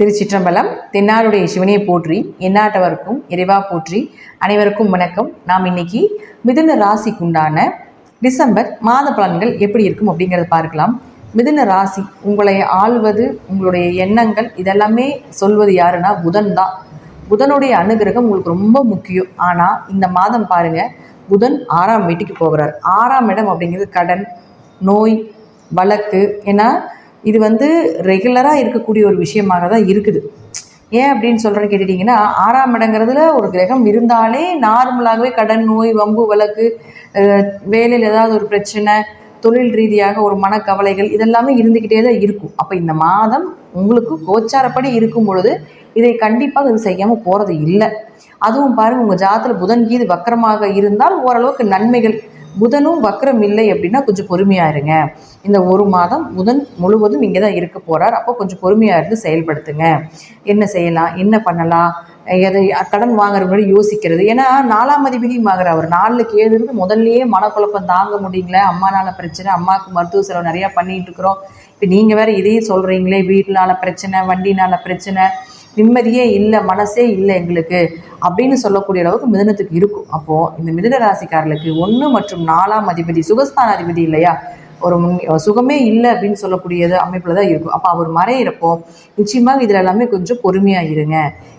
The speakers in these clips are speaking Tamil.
திருச்சிற்றம்பலம் தென்னாருடைய சிவனையை போற்றி எந்நாட்டவருக்கும் இறைவா போற்றி. அனைவருக்கும் வணக்கம். நாம் இன்னைக்கு மிதுன ராசிக்கு உண்டான டிசம்பர் மாத பலன்கள் எப்படி இருக்கும் அப்படிங்கிறத பார்க்கலாம். மிதுன ராசி உங்களை ஆள்வது உங்களுடைய எண்ணங்கள் இதெல்லாமே சொல்வது யாருன்னா புதன் தான். புதனுடைய அனுகிரகம் உங்களுக்கு ரொம்ப முக்கியம். ஆனால் இந்த மாதம் பாருங்க புதன் ஆறாம் வீட்டுக்கு போகிறார். ஆறாம் இடம் அப்படிங்கிறது கடன் நோய் வழக்கு. ஏன்னா இது வந்து ரெகுலராக இருக்கக்கூடிய ஒரு விஷயமாக தான் இருக்குது. ஏன் அப்படின்னு சொல்கிறேன்னு கேட்டுட்டிங்கன்னா ஆறாம் இடங்கிறதுல ஒரு கிரகம் இருந்தாலே நார்மலாகவே கடன் நோய் வம்பு வழக்கு வேலையில் ஏதாவது ஒரு பிரச்சனை தொழில் ரீதியாக ஒரு மனக்கவலைகள் இதெல்லாமே இருந்துக்கிட்டே தான் இருக்கும். அப்போ இந்த மாதம் உங்களுக்கு கோச்சாரப்படி இருக்கும் பொழுது இதை கண்டிப்பாக இது செய்யாமல் போகிறது இல்லை. அதுவும் பாருங்கள் உங்கள் ஜாதத்தில் புதன் கீது வக்கரமாக இருந்தால் ஓரளவுக்கு நன்மைகள் புதனும் வக்கரம் இல்லை அப்படின்னா கொஞ்சம் பொறுமையாக இருங்க. இந்த ஒரு மாதம் புதன் முழுவதும் இங்கே தான் இருக்க போகிறார் அப்போ கொஞ்சம் பொறுமையாக இருந்து செயல்படுத்துங்க. என்ன செய்யலாம்? என்ன பண்ணலாம்? எதை கடன் வாங்குற முன்னாடி யோசிக்கிறது. ஏன்னா நாலாம் அதிபதியும் வாங்குற அவர் நாலு ஏழு இருந்து முதல்லயே மனக்குழப்பம் தாங்க முடியல. அம்மானால பிரச்சனை அம்மாவுக்கு மருத்துவ செலவு நிறையா பண்ணிட்டு இருக்கிறோம். இப்போ நீங்கள் வேற இதையும் சொல்கிறீங்களே வீட்டினால பிரச்சனை வண்டினால பிரச்சனை. நிம்மதியே இல்லை மனசே இல்லை எங்களுக்கு அப்படின்னு சொல்லக்கூடிய அளவுக்கு மிதனத்துக்கு இருக்கும். அப்போது இந்த மிதன ராசிக்காரர்களுக்கு ஒன்று மற்றும் நாலாம் அதிபதி சுகஸ்தான அதிபதி இல்லையா? ஒரு முன் சுகமே இல்லை அப்படின்னு சொல்லக்கூடியது அமைப்பில் தான் இருக்கும். அப்போ அவர் மறையிறப்போ நிச்சயமாக இதில் எல்லாமே கொஞ்சம் பொறுமையாக இருங்க.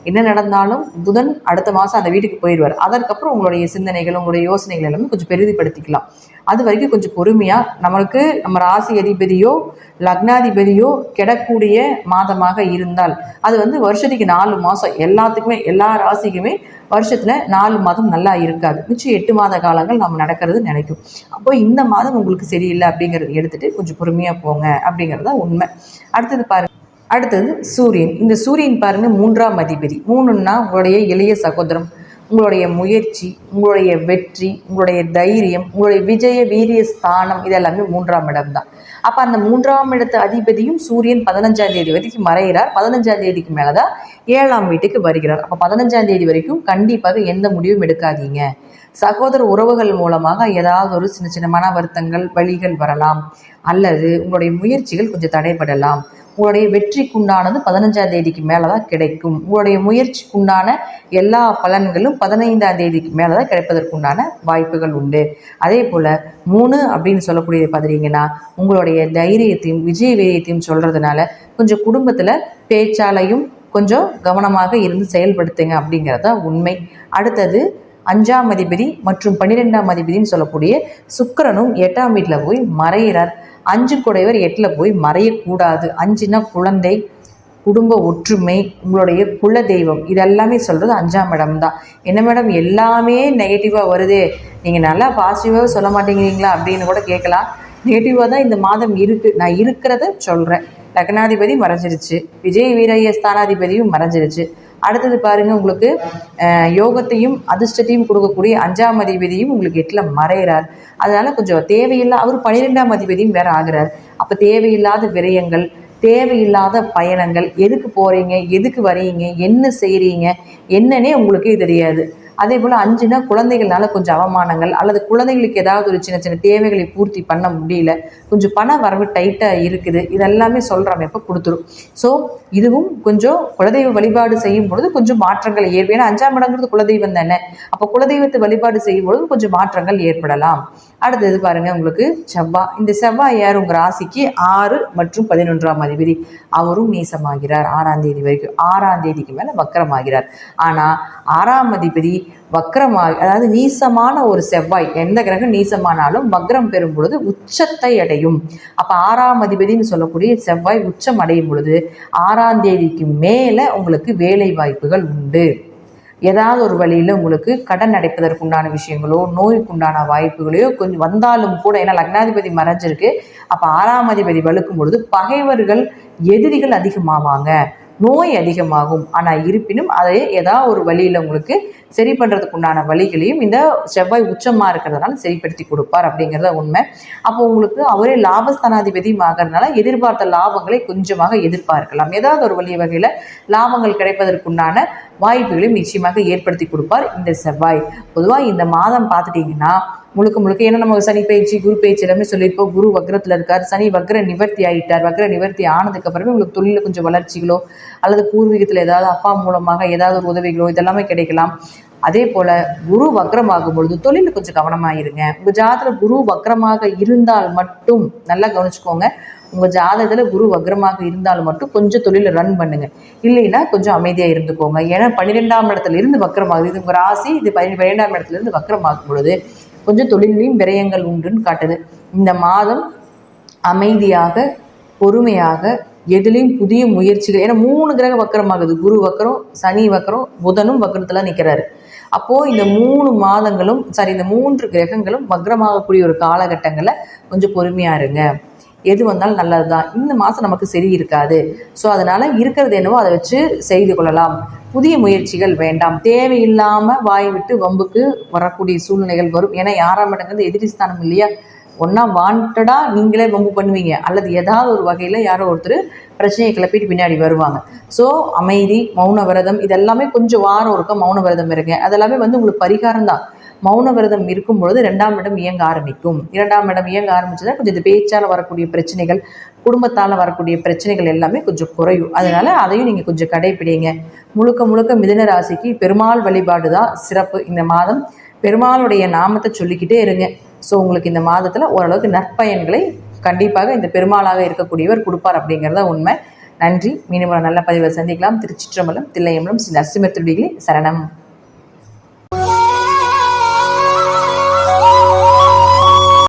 என்ன நடந்தாலும் புதன் அடுத்த மாதம் அந்த வீட்டுக்கு போயிடுவார். அதற்கப்புறம் உங்களுடைய சிந்தனைகள் உங்களுடைய யோசனைகள் எல்லாமே கொஞ்சம் பெரிதிப்படுத்திக்கலாம் அது வரைக்கும் கொஞ்சம் பொறுமையாக நம்மளுக்கு நம்ம ராசி அதிபதியோ லக்னாதிபதியோ கிடக்கூடிய மாதமாக இருந்தால் அது வந்து வருஷத்துக்கு நாலு மாதம் எல்லாத்துக்குமே எல்லா ராசிக்குமே வருஷத்தில் நாலு மாதம் நல்லா இருக்காது. மிச்சம் எட்டு மாத காலங்கள் நம்ம நடக்கிறது நினைக்கும். அப்போ இந்த மாதம் உங்களுக்கு சரியில்லை அப்படிங்கிறத எடுத்துட்டு கொஞ்சம் பொறுமையாக போங்க அப்படிங்கிறது தான் உண்மை. அடுத்தது பாருங்க. அடுத்தது சூரியன். இந்த சூரியன் பாருங்க மூன்றாம் அதிபதி. மூணுன்னா உங்களுடைய இளைய சகோதரம். உங்களுடைய முயற்சி உங்களுடைய வெற்றி உங்களுடைய தைரியம் உங்களுடைய விஜய வீரிய ஸ்தானம் இதெல்லாமே மூன்றாம் இடம் தான் அப்போ அந்த மூன்றாம் இடத்து அதிபதியும் சூரியன் பதினஞ்சாம் தேதி வரைக்கும் மறைகிறார். பதினஞ்சாம் தேதிக்கு மேலே தான் ஏழாம் வீட்டுக்கு வருகிறார். அப்போ பதினஞ்சாம் தேதி வரைக்கும் கண்டிப்பாக எந்த முடிவும் எடுக்காதீங்க. சகோதர உறவுகள் மூலமாக ஏதாவது ஒரு சின்ன சின்ன மன வருத்தங்கள் வழிகள் வரலாம். அல்லது உங்களுடைய முயற்சிகள் கொஞ்சம் தடைபடலாம். உங்களுடைய வெற்றிக்குண்டானது பதினஞ்சாம் தேதிக்கு மேலே தான் கிடைக்கும். உங்களுடைய முயற்சிக்குண்டான எல்லா பலன்களும் பதினைந்தாம் தேதிக்கு மேலே தான் கிடைப்பதற்குண்டான வாய்ப்புகள் உண்டு. அதே போல் மூணு அப்படின்னு சொல்லக்கூடியது பார்த்தீங்கன்னா உங்களுடைய தைரியத்தையும் விஜய வீரியத்தையும் சொல்கிறதுனால கொஞ்சம் குடும்பத்தில் பேச்சாலையும் கொஞ்சம் கவனமாக இருந்து செயல்படுத்துங்க அப்படிங்கிறது தான் உண்மை. அடுத்தது அஞ்சாம் அதிபதி மற்றும் பன்னிரெண்டாம் அதிபதினு சொல்லக்கூடிய சுக்கிரனும் எட்டாம் வீட்டில் போய் மறையிறார். அஞ்சு குடைவர் எட்டில் போய் மறையக்கூடாது. அஞ்சுனா குழந்தை குடும்ப ஒற்றுமை உங்களுடைய குல தெய்வம் இதெல்லாமே சொல்கிறது அஞ்சாம் இடம் தான். என்ன மேடம் எல்லாமே நெகட்டிவாக வருதே. நீங்கள் நல்லா பாசிட்டிவாக சொல்ல மாட்டேங்கிறீங்களா அப்படின்னு கூட கேட்கலாம். நெகட்டிவாக தான் இந்த மாதம் இருக்குது நான் இருக்கிறத சொல்கிறேன் லக்னாதிபதி மறைஞ்சிருச்சு. விஜய் வீரய்ய ஸ்தானாதிபதியும் மறைஞ்சிருச்சு. அடுத்தது பாருங்க உங்களுக்கு யோகத்தையும் அதிர்ஷ்டத்தையும் கொடுக்கக்கூடிய அஞ்சாம் அதிபதியும் உங்களுக்கு எட்டில் மறைகிறார் அதனால கொஞ்சம் தேவையில்லா அவர் பன்னிரெண்டாம் அதிபதியும் வேற ஆகிறார். அப்போ தேவையில்லாத விரயங்கள் தேவையில்லாத பயணங்கள் எதுக்கு போகிறீங்க எதுக்கு வரீங்க என்ன செய்கிறீங்க என்னன்னே உங்களுக்கே தெரியாது. அதே போல் அஞ்சுனா குழந்தைகள்னால கொஞ்சம் அவமானங்கள் அல்லது குழந்தைகளுக்கு ஏதாவது ஒரு சின்ன சின்ன தேவைகளை பூர்த்தி பண்ண முடியல கொஞ்சம் பண வரவு டைட்டாக இருக்குது இதெல்லாமே சொல்கிற அமைப்பை கொடுத்துரும். ஸோ இதுவும் கொஞ்சம் குலதெய்வ வழிபாடு செய்யும் பொழுது கொஞ்சம் மாற்றங்கள் ஏற்படும் ஏன்னா அஞ்சாம் இடங்கிறது குலதெய்வம் தானே அப்போ குலதெய்வத்தை வழிபாடு செய்யும் பொழுது கொஞ்சம் மாற்றங்கள் ஏற்படலாம். அடுத்தது பாருங்க உங்களுக்கு செவ்வாய் இந்த செவ்வாய் யார்? உங்கள் ராசிக்கு ஆறு மற்றும் பதினொன்றாம் அதிபதி. அவரும் நீசமாகிறார் ஆறாம் தேதி வரைக்கும். ஆறாம் தேதிக்கு மேலே வக்கரமாகிறார். ஆனால் ஆறாம் அதிபதி வக்கரமாக அதாவது நீசமான ஒரு செவ்வாய் எந்த கிரகம் நீசமானாலும் வக்ரம் பெறும் பொழுது உச்சத்தை அடையும். அப்போ ஆறாம் அதிபதினு சொல்லக்கூடிய செவ்வாய் உச்சம் அடையும் பொழுது ஆறாம் தேதிக்கு மேலே உங்களுக்கு வேலை வாய்ப்புகள் உண்டு. ஏதாவது ஒரு வழியில் உங்களுக்கு கடன் அடைப்பதற்குண்டான விஷயங்களோ நோய்க்குண்டான வாய்ப்புகளையோ கொஞ்சம் வந்தாலும் கூட ஏன்னா லக்னாதிபதி மறைஞ்சிருக்கு. அப்போ ஆறாம் அதிபதி வலுக்கும் பொழுது பகைவர்கள் எதிரிகள் அதிகமாவாங்க. நோய் அதிகமாகும். ஆனால் இருப்பினும் அதை ஏதாவது ஒரு வழியில் உங்களுக்கு சரி பண்ணுறதுக்கு உண்டான வழிகளையும் இந்த செவ்வாய் உச்சமாக இருக்கிறதுனால சரிப்படுத்தி கொடுப்பார் அப்படிங்கிறத உண்மை. அப்போ உங்களுக்கு அவரே லாபஸ்தானாதிபதியும் ஆகிறதுனால எதிர்பார்த்த லாபங்களை கொஞ்சமாக எதிர்பார்க்கலாம். ஏதாவது ஒரு வழி வகையில் லாபங்கள் கிடைப்பதற்குண்டான வாய்ப்புகளையும் நிச்சயமாக ஏற்படுத்தி கொடுப்பார் இந்த செவ்வாய். பொதுவாக இந்த மாதம் பார்த்துட்டிங்கன்னா முழுக்க முழுக்க ஏன்னா நம்ம சனி பயிற்சி குரு பயிற்சி எல்லாமே சொல்லியிருப்போம். குரு வக்ரத்தில் இருக்கார். சனி வக்ர நிவர்த்தி ஆயிட்டார். வக்ர நிவர்த்தி ஆனதுக்கு அப்புறமே உங்களுக்கு தொழிலில் கொஞ்சம் வளர்ச்சிகளோ அல்லது பூர்வீகத்தில் ஏதாவது அப்பா மூலமாக ஏதாவது ஒரு உதவிகளோ இதெல்லாமே கிடைக்கலாம். அதே போல குரு வக்ரமாகும் பொழுது தொழிலில் கொஞ்சம் கவனமாக இருங்க உங்கள் ஜாதகத்தில் குரு வக்ரமாக இருந்தால் மட்டும் நல்லா கவனிச்சுக்கோங்க. உங்கள் ஜாதகத்தில் குரு வக்ரமாக இருந்தால் மட்டும் கொஞ்சம் தொழிலை ரன் பண்ணுங்க. இல்லைன்னா கொஞ்சம் அமைதியாக இருந்துக்கோங்க. ஏன்னா பன்னிரெண்டாம் இடத்துல இருந்து வக்ரமாகுது. இது உங்கள் ராசி இது பன்னி பன்னிரெண்டாம் இடத்துல இருந்து வக்ரமாகும் பொழுது கொஞ்சம் தொழிலையும் விரயங்கள் உண்டுன்னு காட்டுது. இந்த மாதம் அமைதியாக பொறுமையாக எதுலேயும் புதிய முயற்சிகள் ஏன்னா மூணு கிரக வக்கரமாகுது. குரு வக்கரம் சனி வக்கரம் புதனும் வக்கரத்தில் நிற்கிறாரு அப்போது இந்த மூணு மாதங்களும் சாரி இந்த மூன்று கிரகங்களும் வக்ரமாகக்கூடிய ஒரு காலகட்டங்களில் கொஞ்சம் பொறுமையாக இருங்க. எது வந்தாலும் நல்லது தான் இந்த மாதம் நமக்கு சரி இருக்காது. ஸோ அதனால் இருக்கிறது என்னவோ அதை வச்சு செய்து கொள்ளலாம். புதிய முயற்சிகள் வேண்டாம். தேவையில்லாமல் வாய் விட்டு வம்புக்கு வரக்கூடிய சூழ்நிலைகள் வரும். ஏன்னா யாராம் இடங்கிறது எதிரிஸ்தானம் இல்லையா? ஒன்றா வாண்டடாக நீங்களே வம்பு பண்ணுவீங்க. அல்லது ஏதாவது ஒரு வகையில் யாரோ ஒருத்தர் பிரச்சனையை கிளப்பிட்டு பின்னாடி வருவாங்க. ஸோ அமைதி மௌன விரதம் இதெல்லாமே கொஞ்சம் வாரம் இருக்க மௌன விரதம் இருங்க. அதெல்லாமே வந்து உங்களுக்கு பரிகாரம் தான் மௌன விரதம் இருக்கும் பொழுது ரெண்டாம் இடம் இயங்க ஆரம்பிக்கும். இரண்டாம் இடம் இயங்க ஆரம்பிச்சதா கொஞ்சம் இந்த பேச்சால் வரக்கூடிய பிரச்சனைகள் குடும்பத்தால் வரக்கூடிய பிரச்சனைகள் எல்லாமே கொஞ்சம் குறையும். அதனால அதையும் நீங்கள் கொஞ்சம் கடைப்பிடிங்க. முழுக்க முழுக்க மிதன ராசிக்கு பெருமாள் வழிபாடு தான் சிறப்பு. இந்த மாதம் பெருமாளுடைய நாமத்தை சொல்லிக்கிட்டே இருங்க. ஸோ உங்களுக்கு இந்த மாதத்தில் ஓரளவுக்கு நற்பயன்களை கண்டிப்பாக இந்த பெருமாளாக இருக்கக்கூடியவர் கொடுப்பார் அப்படிங்கிறத உண்மை. நன்றி. மீண்டும் நல்ல பதிவை சந்திக்கலாம். திருச்சிற்றம்பலம் தில்லையம்பலம் ஸ்ரீ நரசிம்ம திருடிகளே சரணம்.